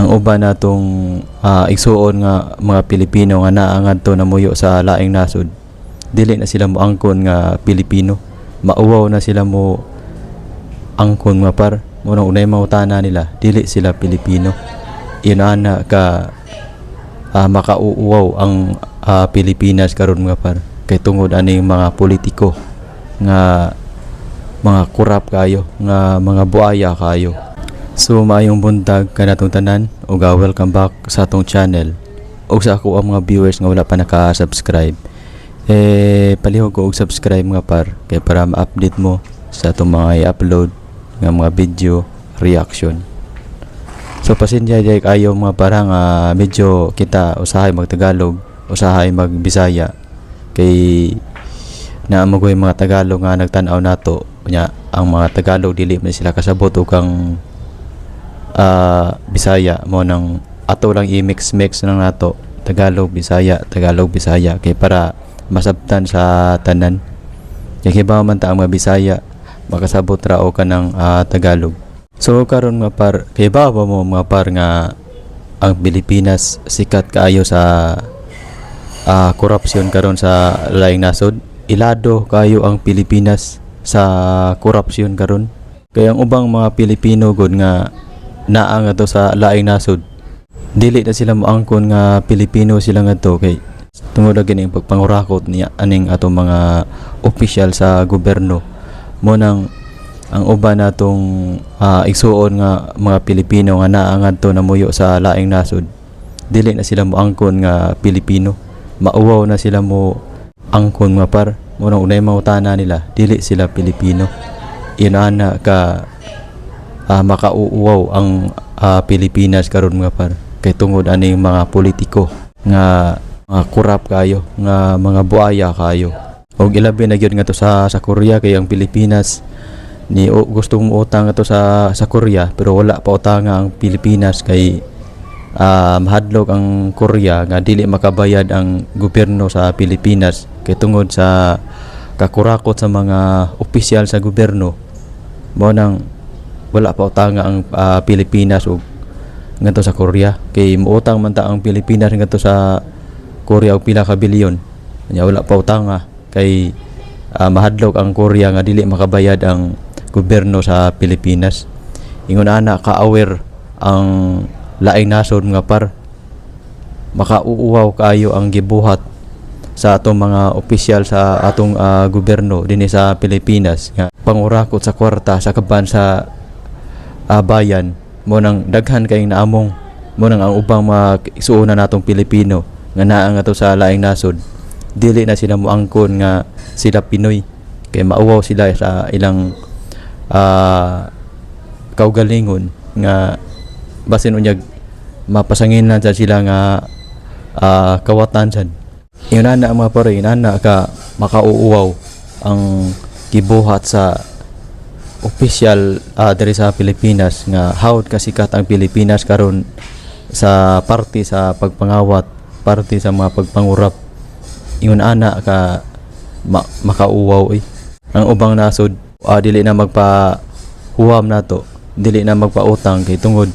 ang uban natong ah, igsuon nga mga Pilipino nga naa ngadto namuyo sa laing nasod dili na sila mo angkon nga Pilipino. Mauwaw na sila mo angkon nga par. Muna unay mautana nila dili sila Pilipino. Inana ka ah, makauuwaw ang ah, Pilipinas karon nga par. Kay tungod aning mga politiko nga mga kurap kayo nga mga buaya kayo So maayong buntag kanatong tanan ug ah, welcome back sa atong channel. ug sa ako ang mga viewers nga wala pa naka-subscribe. Eh palihog ko og subscribe nga par kay para ma-update mo sa atong mga i-upload nga mga video reaction. So pasensya jay kayo mga parang ah, medyo kita usahay magtagalog, usahay magbisaya kay na yung mga Tagalog nga nagtan-aw nato nya ang mga Tagalog dili man sila kasabot ug kang ah, Bisaya mo nang ato lang i-mix mix lang nato. Tagalog Bisaya Tagalog Bisaya. Kay para masabtan sa tanan. Kay kibaw man ta ang Bisaya makasabot ra o kanang ah, Tagalog. So karon nga par kay ba mo mga par nga ang Pilipinas sikat kaayo sa ah, korupsyon karon sa laing nasod? Ilado kayo ang Pilipinas sa korupsyon karon? Kaya ang ubang mga Pilipino gud nga naa nga to sa laing nasod. Dili na sila moangkon nga Pilipino sila nga to kay tungod na gini pagpangurakot niya aning atong mga opisyal sa gobyerno. Mo nang ang uban natong ah, igsuon nga mga Pilipino nga naa ngadto namuyo sa laing nasod. Dili na sila moangkon nga Pilipino. Mauwaw na sila mo angkon nga par. Mo nang unay mautana nila dili sila Pilipino. Inana ka ah, makauuwaw ang ah, Pilipinas karon mga par. Kay tungod aning mga politiko nga mga kurap kayo nga mga buaya kayo. Og ilabi na gyud nga to sa sa Korea kay ang Pilipinas. Ni o, gustong utang nga to sa sa Korea pero wala pa utang ang Pilipinas kay ah, mahadlok ang Korea nga dili makabayad ang gobyerno sa Pilipinas. Kay tungod sa kakurakot sa mga opisyal sa gobyerno mo nang wala pa utang ang ah, Pilipinas ug ngadto sa Korea. Kay muutang man ta ang Pilipinas ngadto sa Korea og pila ka bilyon. Nya wala pa utang nga. Kay ah, mahadlok ang Korea nga dili makabayad ang gobyerno sa Pilipinas. Ingon ana ka aware ang laing nasod nga par. Makauuwaw kaayo ang gibuhat sa atong mga opisyal sa atong ah, gobyerno dinhi sa Pilipinas. Nga pangurakot sa kwarta sa kaban sa ah, bayan. Mo nang daghan kay naamong mo nang ang ubang mga natong Pilipino nga naa nga sa laing nasod. Dili na sila moangkon nga sila Pinoy. Kay mauwaw sila sa ilang ah, kaugalingon nga basin unyag mapasangin na sila nga ah, kawatan sad yun na ang mga pare na ka makauuwaw ang gibuhat sa opisyal ah, diri sa Pilipinas nga hawd kasikat ang Pilipinas karon sa parte sa pagpangawat parte sa mga pagpangurap. Ingon ana ka ma- makauwaw eh. ang ubang nasod ah, dili na magpa huwam nato dili na magpautang. Kay tungod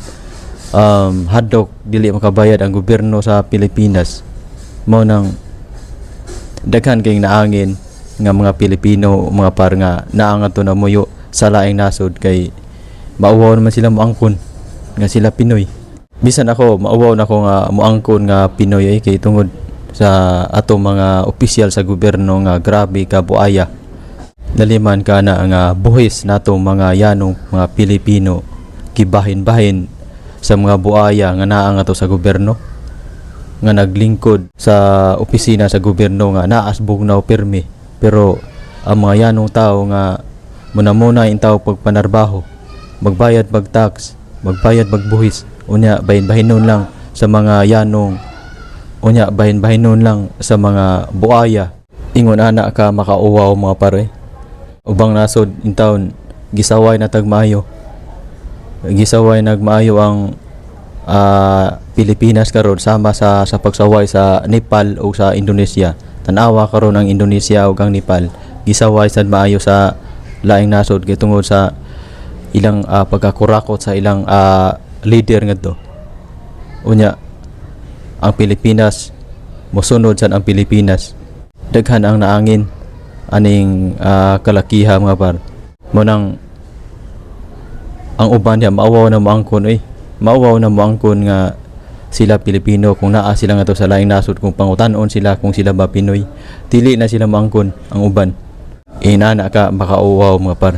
um, hadlok dili makabayad ang gobyerno sa Pilipinas. Mo nang daghan kay naangin nga mga Pilipino mga par nga naangat to na muyo sa laing nasod kay mauwaw naman sila moangkon nga sila Pinoy. Bisan ako mauwaw na ko nga moangkon nga Pinoy ay kay tungod sa ato mga opisyal sa gobyerno nga grabe ka buaya. Naliman ka na nga buhis nato mga yanong mga Pilipino kibahin-bahin sa mga buaya nga naa nga to sa gobyerno nga naglingkod sa opisina sa gobyerno nga naas bugnaw pirmi. Pero ang mga yanong tao nga muna muna in tao pagpanarbaho magbayad mag tax magbayad magbuhis unya bahin bahinon lang sa mga yanong unya bahin bahinon lang sa mga buaya. Ingon ana ka makauwaw mga pare? Ubang nasod in town gisaway na tagmaayo. Gisaway nagmaayo ang ah, Pilipinas karon sama sa sa pagsaway sa Nepal o sa Indonesia. Tanawa karon ang Indonesia ug ang Nepal. Gisaway sad maayo sa laing nasod kay tungod sa ilang ah, pagkakurakot sa ilang ah, leader ngadto. Unya ang Pilipinas mosunod sad ang Pilipinas. Daghan ang naangin aning ah, kalakiha mga par. Mo nang ang uban niya maawaw na moangkon oy maawaw na moangkon nga sila Pilipino kung naa sila nga to sa laing nasod kung pangutanon sila kung sila ba Pinoy. Dili na sila moangkon ang uban inana ka makauwaw mga par